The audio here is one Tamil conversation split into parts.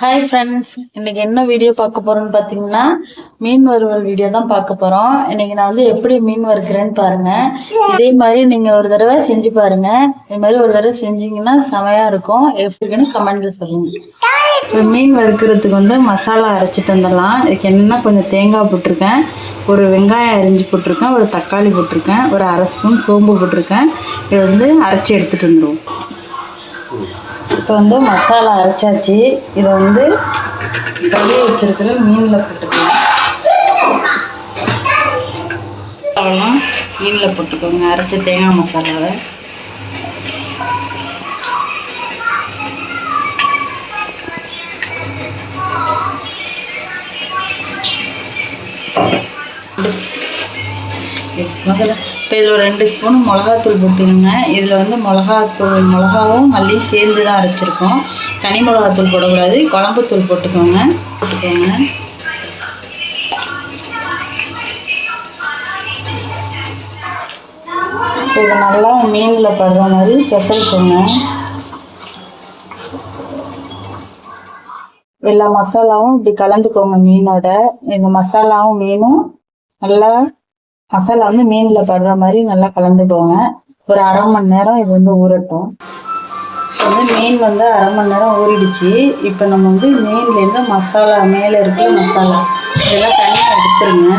ஹாய் ஃப்ரெண்ட்ஸ் இன்னைக்கு என்ன வீடியோ பார்க்க போறோம்னு பார்த்தீங்கன்னா மீன் வறுவல் வீடியோ தான் பார்க்க போறோம். இன்னைக்கு நான் வந்து எப்படி மீன் வறுக்கிறேன்னு பாருங்க. இதே மாதிரி நீங்க ஒரு தடவை செஞ்சு பாருங்க. இது மாதிரி ஒரு தடவை செஞ்சீங்கன்னா செமையா இருக்கும். எப்படின்னு கமெண்ட்ல சொல்லுங்க. இப்போ மீன் வறுக்கிறதுக்கு வந்து மசாலா அரைச்சிட்டு வந்துடலாம். இதுக்கு என்னென்னா கொஞ்சம் தேங்காய் போட்டிருக்கேன். ஒரு வெங்காயம் அரிஞ்சு போட்டிருக்கேன். ஒரு தக்காளி போட்டிருக்கேன். ஒரு அரை ஸ்பூன் சோம்பு போட்டிருக்கேன். இதை வந்து அரைச்சி எடுத்துகிட்டு வந்துடுவோம் இப்போ வந்து மசாலா அரைச்சாச்சு. இதை வந்து கழுவி வச்சிருக்கிற மீனில் போட்டுக்கலாம் மசாலாலாம் மீனில் போட்டுக்கோங்க. அரைச்ச தேங்காய் மசாலாவை. முதல்ல இப்போ இதில் ஒரு ரெண்டு ஸ்பூன் மிளகாத்தூள் போட்டுக்கோங்க. இதில் வந்து மிளகாத்தூள் மிளகாவும் மல்லியும் சேர்ந்து தான் அரைச்சிருக்கோம். தனி மிளகாத்தூள் போடக்கூடாது. குழம்புத்தூள் போட்டுக்கோங்க. போட்டுக்கோங்க. இது நல்லா மீனில் படுற மாதிரி பெசரிக்கோங்க எல்லா மசாலாவும் இப்படி கலந்துக்கோங்க மீனோட. இந்த மசாலாவும் மீனும் நல்லா மசாலா வந்து மீனில் படுற மாதிரி நல்லா கலந்துக்கோங்க. ஒரு அரை மணி நேரம் இது வந்து ஊறட்டும். இப்போ வந்து மீன் வந்து அரை மணி நேரம் ஊறிடுச்சு. இப்போ நம்ம வந்து மீன்லேருந்து மசாலா மேலே இருக்கிற மசாலா இதெல்லாம் தனியாக எடுத்துருங்க.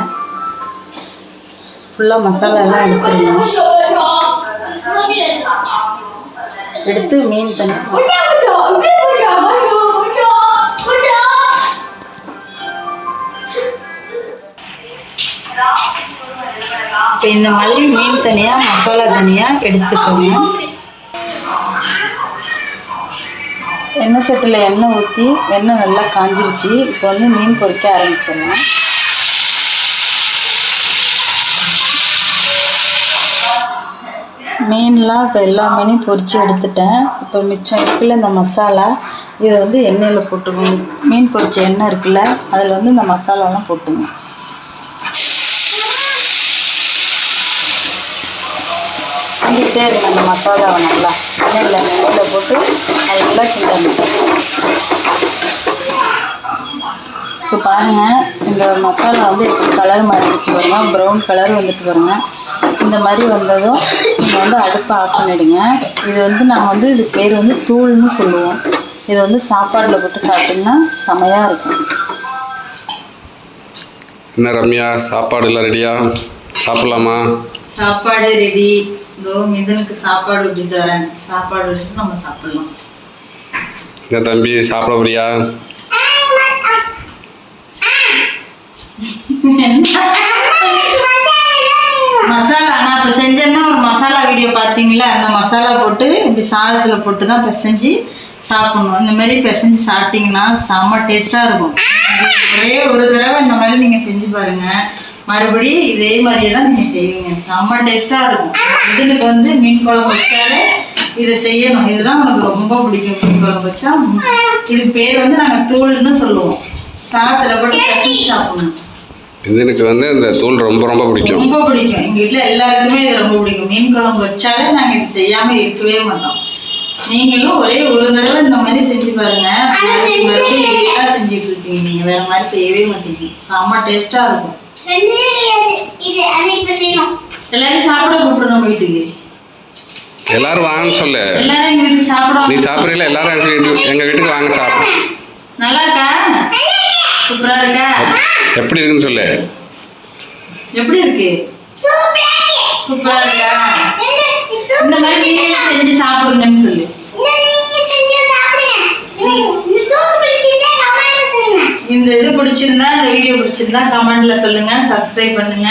ஃபுல்லாக மசாலா எல்லாம் எடுத்துருங்க. எடுத்து மீன் தனி இப்போ இந்த மாதிரி மீன் தனியாக மசாலா தனியாக எடுத்துக்கோங்க. எண்ணெய் சட்டில் எண்ணெய் ஊற்றி எண்ணெய் நல்லா காஞ்சிருச்சு. இப்போ வந்து மீன் பொரிக்க ஆரம்பிச்சிடலாம். மீன்லாம் இப்போ எல்லா மீனையும் பொரித்து எடுத்துட்டேன். இப்போ மிச்சம் இருக்குல்ல இந்த மசாலா இதை வந்து எண்ணெயில் போட்டுக்கணும் மீன் பொறிச்ச எண்ணெய் இருக்குல்ல அதில் வந்து இந்த மசாலாலாம் போட்டுங்க. கிண்டிகிட்டே இருங்க அந்த மசாலாவை நல்லா. எண்ணெயில் எண்ணெயில் போட்டு நல்லா கிண்டணும். இப்போ பாருங்கள் இந்த மசாலா வந்து கலர் மாறிடுச்சு பாருங்க. ப்ரௌன் கலர் வந்துட்டு பாருங்க. இந்த மாதிரி வந்ததும் நீங்கள் வந்து அடுப்பை ஆஃப் பண்ணிடுங்க. இது வந்து நாங்கள் வந்து இது பேர் வந்து தூள்னு சொல்லுவோம். இது வந்து சாப்பாடில் போட்டு சாப்பிட்டிங்கன்னா செமையாக இருக்கும். என்ன ரம்யா சாப்பாடு எல்லாம் ரெடியா சாப்பிட்லாமா? சாப்பாடு ரெடி இதோ மிதனுக்கு சாப்பாடு விட்டுட்டு வரேன். சாப்பாடு விட்டுட்டு நம்ம சாப்பிடலாம். என்ன தம்பி சாப்பிட போறியா மசாலா நான் இப்போ செஞ்சேன்னா ஒரு மசாலா வீடியோ பார்த்தீங்களா அந்த மசாலா போட்டு இப்படி சாதத்தில் போட்டு தான் பிசைஞ்சு சாப்பிடணும். இந்த மாதிரி பிசைஞ்சு சாப்பிட்டீங்கன்னா செம்ம டேஸ்ட்டாக இருக்கும். ஒரே ஒரு தடவை இந்த மாதிரி நீங்கள் செஞ்சு பாருங்கள் மறுபடி இதே மாதிரியே தான் நீங்கள் செய்வீங்க. செம்ம டேஸ்ட்டாக இருக்கும். இதுக்கு வந்து மீன் குழம்பு வச்சாலே இதை செய்யணும். இதுதான் உனக்கு ரொம்ப பிடிக்கும் மீன் குழம்பு வச்சா. இதுக்கு பேர் வந்து நாங்கள் தூள்னு சொல்லுவோம். சாதத்தில் போட்டு பிசைஞ்சு சாப்பிடணும். எனக்கு வந்து இந்த தூள் ரொம்ப ரொம்ப பிடிக்கும். ரொம்ப பிடிக்கும். எங்க வீட்ல எல்லாருக்குமே இது ரொம்ப பிடிக்கும். மீன் குழம்பு வச்சாலே நாங்க இது செய்யாம இருக்கவே மாட்டோம். நீங்களும் ஒரே ஒரு தடவை இந்த மாதிரி செஞ்சு பாருங்க. மறுபடியும் மறுபடியும் இதேதான் செஞ்சுட்டு இருக்கீங்க. நீங்க வேற மாதிரி செய்யவே மாட்டீங்க. செம்ம டேஸ்டா இருக்கும். எல்லாரும் சாப்பிட கூப்பிடணும் வீட்டுக்கு. எல்லாரும் வாங்கன்னு சொல்லு. எல்லாரும் எங்க வீட்டுக்கு சாப்பிட நீ சாப்பிட்றீங்களா? எல்லாரும் எங்க வீட்டுக்கு எங்க வீட்டுக்கு வாங்க சாப்பிடு. நல்லா இருக்கா? சூப்பரா இருக்கா? எப்படி இருக்குன்னு சொல்லு. எப்படி இருக்கு? சூப்பரா இருக்கா. இந்த மாதிரி நீங்களும் செஞ்சு சாப்பிடுங்கன்னு சொல்லு. பிடிச்சிருந்தா கமெண்ட்ல சொல்லுங்க சப்ஸ்கிரைப் பண்ணுங்க.